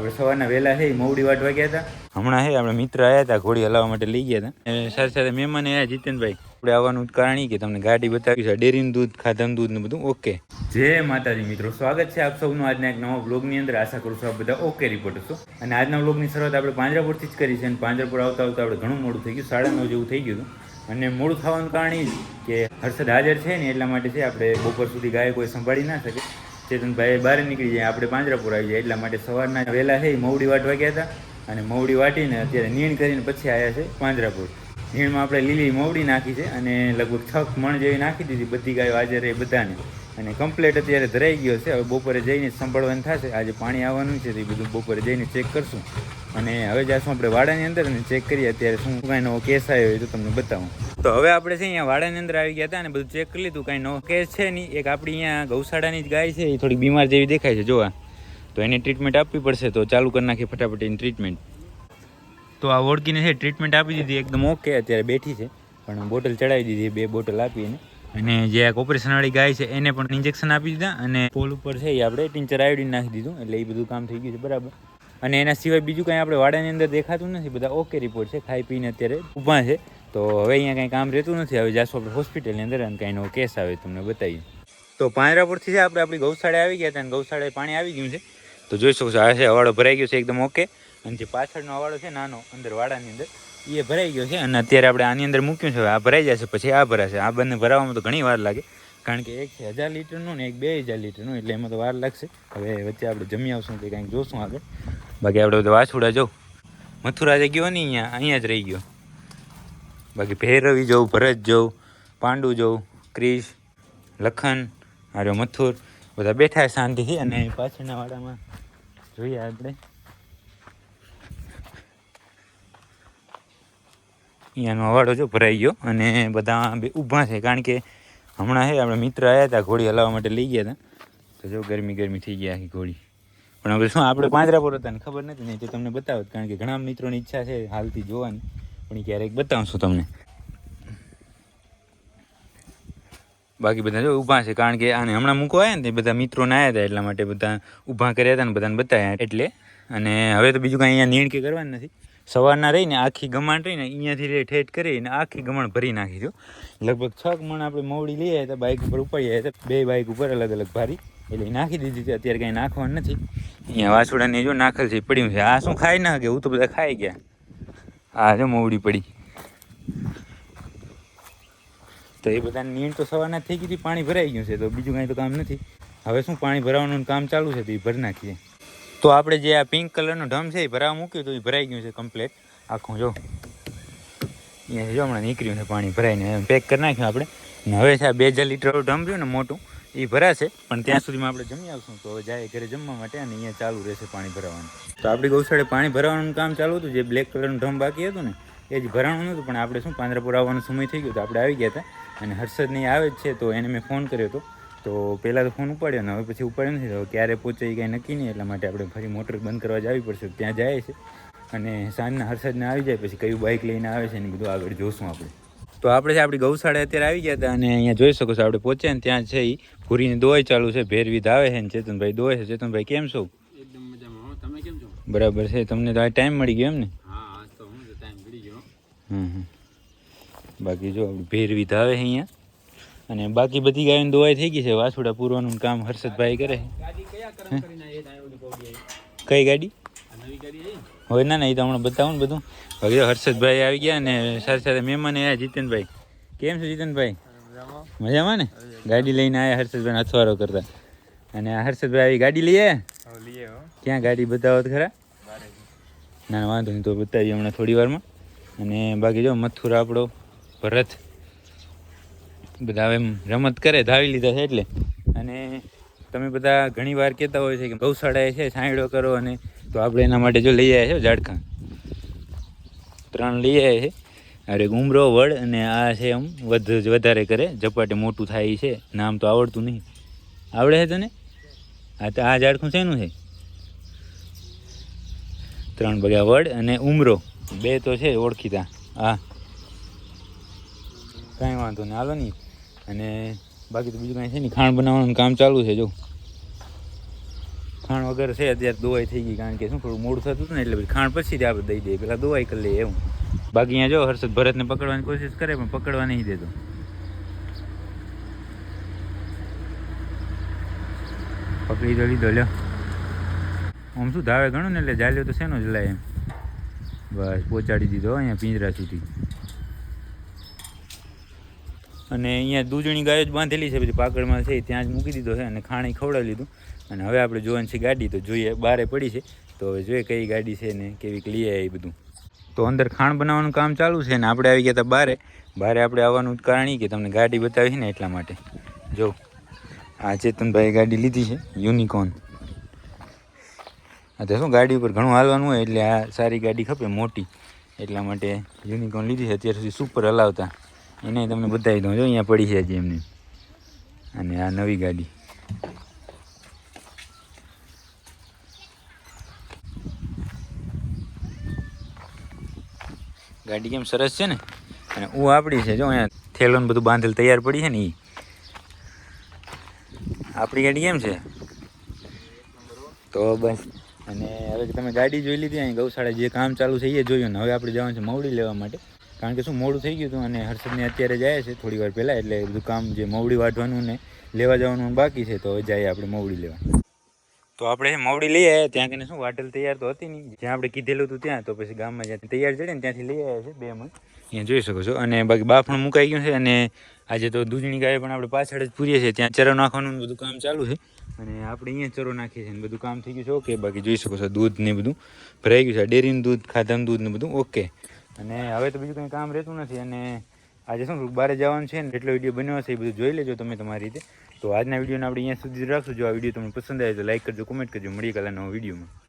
આપણે સવારના વહેલા છે મોવડી વાટવા ગયા હતા. હમણાં હે આપણે મિત્ર આવ્યા હતા ઘોડી હલાવવા માટે લઈ ગયા હતા. અને સાથે સાથે મહેમાન આવ્યા જીતેનભાઈ. આપણે આવવાનું કારણ એ કે તમને ગાડી બતાવી છે ડેરીનું દૂધ ખાધાનું દૂધ ને બધું ઓકે. જય માતાજી મિત્રો સ્વાગત છે આપ સૌનું આજના એક નવા બ્લોગની અંદર. આશા કરું છું આપ બધા ઓકે રિપોર્ટ છો. અને આજના બ્લોગની શરૂઆત આપણે પાંજરાપુરથી જ કરી છે અને પાંજરાપુર આવતા આવતા આપણે ઘણું મોડું થઈ ગયું સાડા નવ જેવું થઈ ગયું હતું. અને મૂળ થવાનું કારણ એ જ કે હર્ષદ હાજર છે ને એટલા માટે છે આપણે બપોર સુધી ગાય કોઈ સંભાળી ના શકે. ચેતનભાઈ બહાર નીકળી જાય, આપણે પાંજરાપુર આવી જાય, એટલા માટે સવારના વહેલા છે મવડી વાટવા ગયા હતા, અને મવડી વાટીને અત્યારે નીણ કરીને પછી આવ્યા છે પાંજરાપુર. નીણમાં આપણે લીલી મવડી નાખી છે, અને લગભગ છ મણ જેવી નાખી દીધી, બધી ગાયો હાજર એ બધાને. અને કમ્પ્લેટ અત્યારે ધરાઈ ગયો છે. હવે બપોરે જઈને સંભાળવાનું થશે. આજે પાણી આવવાનું છે એ બધું બપોરે જઈને ચેક કરશું. અને હવે જાશું આપણે વાડાની અંદર અને ચેક કરીએ અત્યારે શું કાંઈ નવો કેસ આવ્યો હોય તો તમને બતાવું. તો હવે આપણે છે અહીંયા વાડાની અંદર આવી ગયા હતા અને બધું ચેક કરી લીધું. કાંઈ નવો કેસ છે નહીં. એક આપણી અહીંયા ગૌશાળાની જ ગાય છે, એ થોડી બીમાર જેવી દેખાય છે. જોવા. તો એને ટ્રીટમેન્ટ આપવી પડશે, તો ચાલુ કરી નાખીએ ફટાફટ એની ટ્રીટમેન્ટ તો આ ઓળખીને છે ટ્રીટમેન્ટ આપી દીધી. એકદમ ઓકે અત્યારે બેઠી છે. પણ બોટલ ચડાવી દીધી. બે બોટલ આપી એને. અને જે આ કોપરેશનવાળી ગાય છે, એને પણ ઇન્જેક્શન આપી દીધા અને પોલ ઉપર છે એ આપણે ટીંચર આયોડીન નાખી દીધું, એટલે એ બધું કામ થઈ ગયું છે, બરાબર. અને એના સિવાય બીજું કાંઈ આપણે વાડાની અંદર દેખાતું નથી, બધા ઓકે રિપોર્ટ છે, ખાઈ પીને અત્યારે ઊભા છે. તો હવે અહીંયા કંઈ કામ રહેતું નથી, હવે જાશું આપણે હોસ્પિટલની અંદર અને કંઈનો કેસ આવે તમને બતાવીએ તો પાંજરાપુરથી છે, આપણે આપણી ગૌશાળા આવી ગયા હતા અને ગૌશાળાએ પાણી આવી ગયું છે. તો જોઈ શકો છો, આ છે, હવાડો ભરાઈ ગયો છે, એકદમ ઓકે અને જે પાછળનો અવાડો છે, નાનો, અંદર વાડાની અંદર. એ ભરાઈ ગયો છે અને અત્યારે આપણે આની અંદર મૂક્યું છે. આ ભરાઈ જશે, પછી આ ભરાશે. આ બંને ભરાવામાં તો ઘણી વાર લાગે. કારણ કે એક હજાર લીટરનું ને એક બે હજાર લીટરનું, એટલે એમાં તો વાર લાગશે. હવે વચ્ચે આપણે જમી આવશું કે કાંઈક જોશું આગળ. બાકી આપણે બધા વાછુડા જવું મથુરાજે ગયો નહીં અહીંયા અહીંયા જ રહી ગયો. બાકી ભૈરવી જવું ભરત જવું પાંડુ જવું ક્રિશ, લખન આર્યો મથુર, બધા બેઠા શાંતિથી અને પાછળના વાડામાં જોઈએ આપણે. અહીંયાનો અવાડો જો ભરાઈ ગયો અને બધા બે ઊભા છે. કારણ કે હમણાં છે આપણે મિત્ર આવ્યા હતા ઘોડી હલાવવા માટે લઈ ગયા હતા તો જો ગરમી ગરમી થઈ ગયા આખી ઘોડી. પણ હવે શું, આપણે પાંજરાપુર હતા ને ખબર નથી નહીં તો તમને બતાવો કારણ કે ઘણા મિત્રોની ઈચ્છા છે હાલથી જોવાની. પણ ક્યારેક બતાવશું તમને. બાકી બધા જો ઊભા છે. કારણ કે આને હમણાં મૂકો આવ્યા ને, બધા મિત્રોને આવ્યા હતા એટલા માટે બધા ઊભા કર્યા હતા ને બધાને બતાવ્યા એટલે, અને હવે તો બીજું કાંઈ અહીંયા નિર્ણય કરવાનું નથી. સવારના રહીને આખી ગમાણ રહીને અહીંયાથી રે ઠેઠ કરીને આખી ગમાણ ભરી નાખી દો. લગભગ છ મણ આપણે મોવડી લઈ આવ્યા હતા બાઇક ઉપર ઉપાડી આવ્યા બે બાઇક ઉપર અલગ અલગ ભારી. એટલે નાખી દીધી હતી અત્યારે કાંઈ નાખવાનું નથી. અહીંયા વાસુડાને જો નાખેલ છે પડ્યું છે. આ શું ખાઈ ના કે હું તો બધા ખાઈ ગયા. આ જો મોવડી પડી. તો એ બધાની નીણ તો સવારના થઈ ગઈ હતી, પાણી ભરાઈ ગયું છે, તો બીજું કાંઈ તો કામ નથી. હવે શું પાણી ભરાવાનું કામ ચાલુ છે, તો એ ભરી નાખીએ. તો આપણે જે આ પિંક કલરનો ઢમ છે એ ભરાવા મૂક્યું તો એ ભરાઈ ગયું છે કમ્પ્લેટ આખું જો. અહીંયા જો હમણાં નીકળ્યું છે પાણી ભરાઈને. પેક કરી નાખ્યું આપણે. ને હવે છે આ બે હજાર લીટર ઢમ રહ્યું ને મોટું, એ ભરાશે. પણ ત્યાં સુધીમાં આપણે જમી આવશું. તો હવે જાય ઘરે જમવા માટે અને અહીંયા ચાલુ રહેશે પાણી ભરાવાનું. તો આપણી ગૌશાળે પાણી ભરાવાનું કામ ચાલુ હતું. જે બ્લેક કલરનું ઢમ બાકી હતું ને, એ જ ભરાવાનું નહોતું. પણ આપણે શું, પાંદરાપુર આવવાનો સમય થઈ ગયો તો આપણે આવી ગયા હતા. અને હર્ષદ નહીં આવે જ છે, તો એને મેં ફોન કર્યો હતો. તો પહેલાં તો ફોન ઉપાડ્યો ને હવે પછી ઉપાડ્યો નથી. તો ક્યારે પહોંચે એ કાંઈ નક્કી નહીં એટલા માટે આપણે ફરી મોટર બંધ કરવા જવી પડશે. ત્યાં જાય છે અને સાંજના હર્ષદને આવી જાય પછી કયું બાઇક લઈને આવે છે ને બધું આગળ જોશું આપણે. તો આપણે છે આપણી ગૌશાળા અત્યારે આવી ગયા હતા અને અહીંયા જોઈ શકો છો આપણે પહોંચ્યા ને ત્યાં છે એ પૂરીની દોય ચાલુ છે ભેરવીધ આવે છે ને ચેતનભાઈ દોય છે. ચેતનભાઈ કેમ છો? એકદમ મજામાં તમે કેમ છો? બરાબર છે તમને તો આ ટાઈમ મળી ગયો એમ ને? હા તો હું ટાઈમ મળી ગયો હમ. બાકી જો આપણે ભેરવીધ આવે છે અહીંયા. અને બાકી બધી ગાયોની દોવાઈ થઈ ગઈ છે. વાછુડા પૂરવાનું કામ હર્ષદભાઈ કરે કઈ ગાડી? હોય ના ના એ તો હમણાં બતાવું ને બધું. હવે હર્ષદભાઈ આવી ગયા અને સાથે સાથે મહેમાન આવ્યા જીતનભાઈ. કેમ છે જીતનભાઈ? મજામાં ને? ગાડી લઈને આવ્યા હર્ષદભાઈ અથવારો કરતા. અને હર્ષદભાઈ આવી ગાડી લઈ આવ્યા લઈએ હો ક્યાં ગાડી બતાવો તો ખરા ના ના, વાંધો નહીં તો બતાવીએ હમણાં થોડી વારમાં. અને બાકી જો મથુર આપણો ભરત. બધા એમ રમત કરે, ધાવી લીધા છે એટલે. અને તમે બધા ઘણી વાર કહેતા હોય છે કે ગૌશાળાએ છે, સાંયડો કરો અને તો આપણે એના માટે જો લઈ આવ્યા છે ઝાડખા. ત્રણ લઈ આવ્યા છે. અરે ઉમરો, વડ અને આ છે એમ વધ વધારે કરે. ઝપાટે મોટું થાય છે. નામ તો આવડતું નહીં. આવડે છે તને? હા તો આ ઝાડખું શેનું છે? ત્રણ બગ્યા વડ અને ઉમરો. બે તો છે ઓળખીતા. હા. કાંઈ વાંધો નહીં. હાલો નહીં અને બાકી તો બીજું કાંઈ છે નહીં. ખાણ બનાવવાનું કામ ચાલુ છે, જો. ખાણ વગર છે, અત્યારે દોવાઈ થઈ ગઈ કારણ કે શું થોડું મોડું થતું હતું ને, એટલે ખાણ પછી જ આપણે દઈ દઈએ. પેલા દોવાઈ કરી લઈએ એવું. બાકી અહીંયા જો, હર્ષદ ભરતને પકડવાની કોશિશ કરે, પણ પકડવા નહીં દેતો. પકડી તો લીધો, લ્યો. આમ શું ધાવે ઘણું ને, એટલે જાલ્યો તો શેનો જ લાય એમ. બસ, પહોંચાડી દીધો અહીંયા પિંજરા સુધી. અને અહીંયા દૂધણી ગાયો જ બાંધેલી છે, બધી પાકડમાં છે, ત્યાં જ મૂકી દીધો છે અને ખાણી ખવડાવી લીધું. અને હવે આપણે જોવાની છે ગાડી, તો જોઈએ બારે પડી છે. તો હવે જોઈએ કઈ ગાડી છે ને કેવી લઈ આવે બધું. તો અંદર ખાણ બનાવવાનું કામ ચાલુ છે ને આપણે આવી ગયા હતા બારે. બારે આપણે આવવાનું કારણ કે તમને ગાડી બતાવી ને એટલા માટે. જો, આ ચેતનભાઈ ગાડી લીધી છે, યુનિકોર્ન. આ તો શું ગાડી ઉપર ઘણું હાલવાનું હોય, એટલે આ સારી ગાડી ખપે મોટી. એટલા માટે યુનિકોર્ન લીધી છે, અત્યાર સુધી સુપર હલાવતા. એને તમને બતાવી દઉં જો અહીંયા પડી છે હજી એમની. અને આ નવી ગાડી. ગાડી કેમ સરસ છે ને? અને હું આપણી છે, જો અહીંયા થેલોને બધું બાંધેલ તૈયાર પડી છે ને એ આપણી ગાડી કેમ છે? તો બસ. અને હવે તમે ગાડી જોઈ લીધી, અહીં ગૌશાળા જે કામ ચાલુ છે એ જોયું ને. હવે આપણે જવાનું છે મવડી લેવા માટે. કારણ કે શું, મોડું થઈ ગયું હતું અને હર્ષદને અત્યારે જાય છે થોડી વાર પહેલાં, એટલે બધું કામ જે મવડી વાટવાનું ને લેવા જવાનું બાકી છે, તો જઈએ આપણે મવડી લેવા. તો આપણે મવડી લઈ આવ્યા, ત્યાં કને શું, વાટલ તૈયાર તો હતી નહીં. જ્યાં આપણે કીધેલું હતું ત્યાં, તો પછી ગામમાં જ્યાં તૈયાર ચડે ને ત્યાંથી લઈ આવ્યા છે બે મણ. અહીંયા જોઈ શકો છો, અને બાકી બાફણ મુકાઈ ગયું છે, અને આજે તો દૂધની ગાય પણ આપણે પાછળ જ પૂરીએ છીએ, ત્યાં ચરો નાખવાનું બધું કામ ચાલુ છે. અને આપણે અહીંયા ચરો નાખીએ છીએ બધું કામ થઈ ગયું છે, ઓકે. બાકી જોઈ શકો છો દૂધ ને બધું ભરાઈ ગયું છે ડેરીનું દૂધ, ખાધાનું દૂધ ને બધું, ઓકે. અને હવે તો બીજું કંઈ કામ રહેતું નથી અને આજે શું બહાર જવાનું છે ને એટલો વીડિયો બન્યો હશે એ બધું જોઈ લેજો તમે તમારી રીતે. તો આજના વિડીયોને આપણે અહીંયા સુધી રાખશું. જો આ વીડિયો તમને પસંદ આવે તો લાઈક કરજો, કોમેન્ટ કરજો. મળી કાલે નવો વિડીયોમાં.